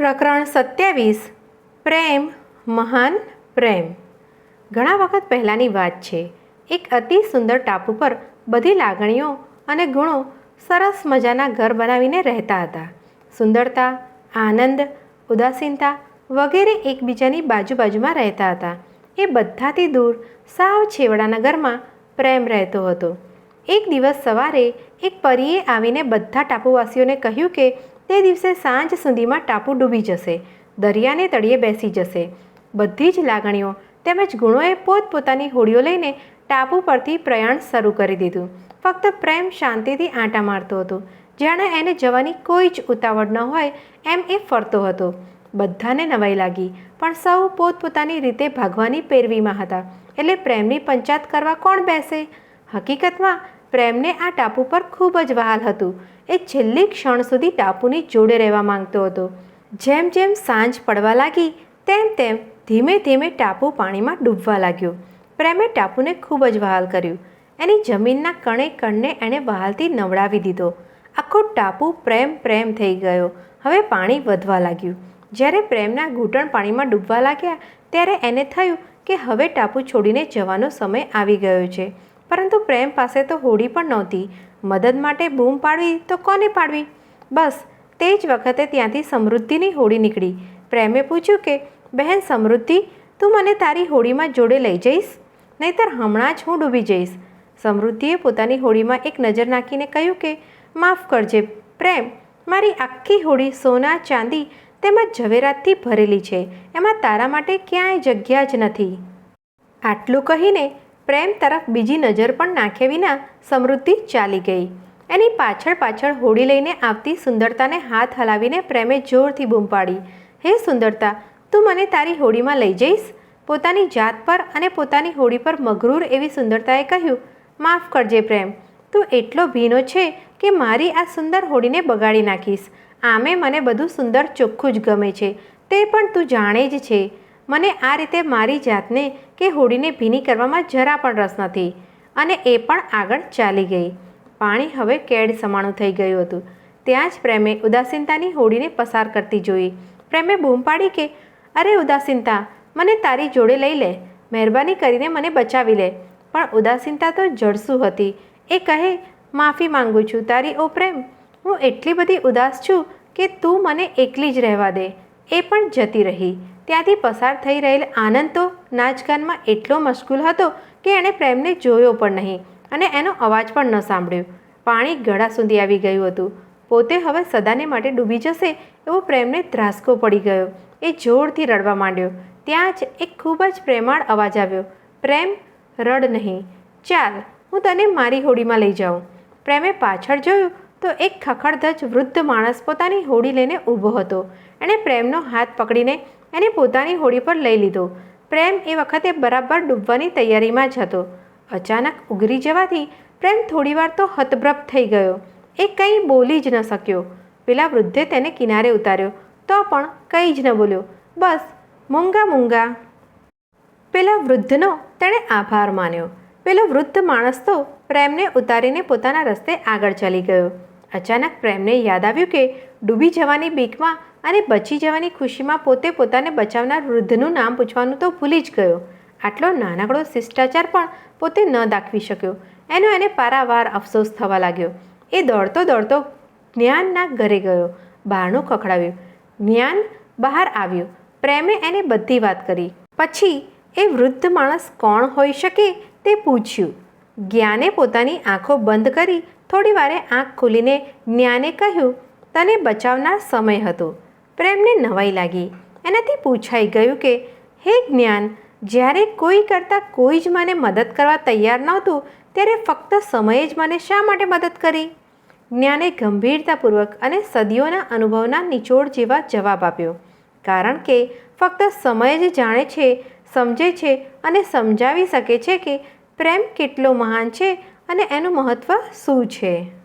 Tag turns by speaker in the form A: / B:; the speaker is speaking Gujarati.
A: પ્રકરણ સત્યાવીસ, પ્રેમ, મહાન પ્રેમ. ઘણા વખત પહેલાંની વાત છે, એક અતિ સુંદર ટાપુ પર બધી લાગણીઓ અને ગુણો સરસ મજાના ઘર બનાવીને રહેતા હતા. સુંદરતા, આનંદ, ઉદાસીનતા વગેરે એકબીજાની બાજુ બાજુમાં રહેતા હતા. એ બધાથી દૂર, સાવ છેવડાના ઘરમાં પ્રેમ રહેતો હતો. એક દિવસ સવારે એક પરીએ આવીને બધા ટાપુવાસીઓને કહ્યું કે તે દિવસે સાંજ સુધીમાં ટાપુ ડૂબી જશે. દરિયાને તળિયે બેસી જશે. બધી જ લાગણીઓ તેમજ ગુણોએ પોતપોતાની હોડીઓ લઈને ટાપુ પરથી પ્રયાણ શરૂ કરી દીધું. ફક્ત પ્રેમ શાંતિથી આંટા મારતો હતો. જાણે એને જવાની કોઈ જ ઉતાવળ ન હોય એમ એ ફરતો હતો. બધાને નવાઈ લાગી, પણ સૌ પોતપોતાની રીતે ભાગવાની પેરવીમાં હતા. એટલે પ્રેમની પંચાત કરવા કોણ બેસે? હકીકતમાં પ્રેમને આ ટાપુ પર ખૂબ જ વહાલ હતું. એ છેલ્લી ક્ષણ સુધી ટાપુની જોડે રહેવા માંગતો હતો. જેમ જેમ સાંજ પડવા લાગી, તેમ તેમ ધીમે ધીમે ટાપુ પાણીમાં ડૂબવા લાગ્યો. પ્રેમે ટાપુને ખૂબ જ વહાલ કર્યું. એની જમીનના કણે કણને એણે વહાલથી નવડાવી દીધો. આખો ટાપુ પ્રેમ પ્રેમ થઈ ગયો. હવે પાણી વધવા લાગ્યું. જ્યારે પ્રેમના ઘૂંટણ પાણીમાં ડૂબવા લાગ્યા, ત્યારે એને થયું કે હવે ટાપુ છોડીને જવાનો સમય આવી ગયો છે. પરંતુ પ્રેમ પાસે તો હોડી પણ નહોતી. મદદ માટે બૂમ પાડવી તો કોને પાડવી? બસ, તે જ વખતે ત્યાંથી સમૃદ્ધિની હોડી નીકળી. પ્રેમે પૂછ્યું કે, બહેન, સમૃદ્ધિ, તું મને તારી હોડીમાં જોડે લઈ જઈશ? નહીતર હમણાં જ હું ડૂબી જઈશ. સમૃદ્ધિએ પોતાની હોડીમાં એક નજર નાખીને કહ્યું કે, માફ કરજે, પ્રેમ, મારી આખી હોડી સોના, ચાંદી તેમજ ઝવેરાતથી ભરેલી છે. એમાં તારા માટે ક્યાંય જગ્યા જ નથી. આટલું કહીને પ્રેમ તરફ બીજી નજર પણ નાખ્યા વિના સમૃદ્ધિ ચાલી ગઈ. એની પાછળ પાછળ હોડી લઈને આવતી સુંદરતાને હાથ હલાવીને પ્રેમે જોરથી બૂમ પાડી. હે સુંદરતા, તું મને તારી હોડીમાં લઈ જઈશ? પોતાની જાત પર અને પોતાની હોડી પર મગરૂર એવી સુંદરતાએ કહ્યું, માફ કરજે પ્રેમ, તું એટલો ભીનો છે કે મારી આ સુંદર હોડીને બગાડી નાખીશ. આમે મને બધું સુંદર ચોખ્ખું જ ગમે છે, તે પણ તું જાણે જ છે. મને આ રીતે મારી જાતને કે હોડીને ભીની કરવામાં જરા પણ રસ નથી અને એ પણ આગળ ચાલી ગઈ. પાણી હવે કેડ સમાણું થઈ ગયું હતું. ત્યાં જ પ્રેમે ઉદાસીનતાની હોડીને પસાર કરતી જોઈ. પ્રેમે બૂમ પાડી કે, અરે ઉદાસીનતા, મને તારી જોડે લઈ લે. મહેરબાની કરીને મને બચાવી લે. પણ ઉદાસીનતા તો જળસું હતી. એ કહે, માફી માંગુ છું તારી ઓ પ્રેમ. હું એટલી બધી ઉદાસ છું કે તું મને એકલી જ રહેવા દે. એ પણ જતી રહી. ત્યાંથી પસાર થઈ રહેલ આનંદ તો નાચગાનમાં એટલો મશગુલ હતો કે એણે પ્રેમને જોયો પણ નહીં અને એનો અવાજ પણ ન સાંભળ્યો. પાણી ગળા સુધી આવી ગયું હતું. પોતે હવે સદાને માટે ડૂબી જશે એવો પ્રેમને ત્રાસકો પડી ગયો. એ જોરથી રડવા માંડ્યો. ત્યાં જ એક ખૂબ જ પ્રેમાળ અવાજ આવ્યો. પ્રેમ, રડ નહીં. ચાલ, હું તને મારી હોડીમાં લઈ જાઉં. પ્રેમે પાછળ જોયું તો એક ખખડધજ વૃદ્ધ માણસ પોતાની હોડી લઈને ઊભો હતો. એણે પ્રેમનો હાથ પકડીને એને પોતાની હોડી પર લઈ લીધો. પ્રેમ એ વખતે બરાબર ડૂબવાની તૈયારીમાં જ હતો. અચાનક ઉઘરી જવાથી પ્રેમ થોડીવાર તો હતબ્રપ થઈ ગયો. એ કંઈ બોલી જ ન શક્યો. પેલા વૃદ્ધે તેને કિનારે ઉતાર્યો. તો પણ કંઈ જ ન બોલ્યો. બસ, મૂંગા મૂંગા. પેલા વૃદ્ધનો તેણે આભાર માન્યો. પેલો વૃદ્ધ માણસ તો પ્રેમને ઉતારીને પોતાના રસ્તે આગળ ચાલી ગયો. અચાનક પ્રેમને યાદ આવ્યું કે ડૂબી જવાની બીકમાં અને બચી જવાની ખુશીમાં પોતે પોતાને બચાવનાર વૃદ્ધનું નામ પૂછવાનું તો ભૂલી જ ગયો. આટલો નાનકડો શિષ્ટાચાર પણ પોતે ન દાખવી શક્યો. એનો એને પારાવાર અફસોસ થવા લાગ્યો. એ દોડતો દોડતો જ્ઞાનના ઘરે ગયો. બહારનું ખખડાવ્યું. જ્ઞાન બહાર આવ્યું. પ્રેમે એને બધી વાત કરી. પછી એ વૃદ્ધ માણસ કોણ હોઈ શકે તે પૂછ્યું. જ્ઞાને પોતાની આંખો બંધ કરી થોડી વારે આંખ ખોલીને જ્ઞાને કહ્યું, તને બચાવનાર સમય હતો. પ્રેમને નવાઈ લાગી. એનાથી પૂછાઈ ગયું કે, હે જ્ઞાન, જ્યારે કોઈ કરતાં કોઈ જ મને મદદ કરવા તૈયાર નહોતું, ત્યારે ફક્ત સમયે જ મને શા માટે મદદ કરી? જ્ઞાને ગંભીરતાપૂર્વક અને સદીઓના અનુભવના નિચોડ જેવા જવાબ આપ્યો, કારણ કે ફક્ત સમય જ જાણે છે, સમજે છે અને સમજાવી શકે છે કે પ્રેમ કેટલો મહાન છે અને એનું મહત્ત્વ શું છે?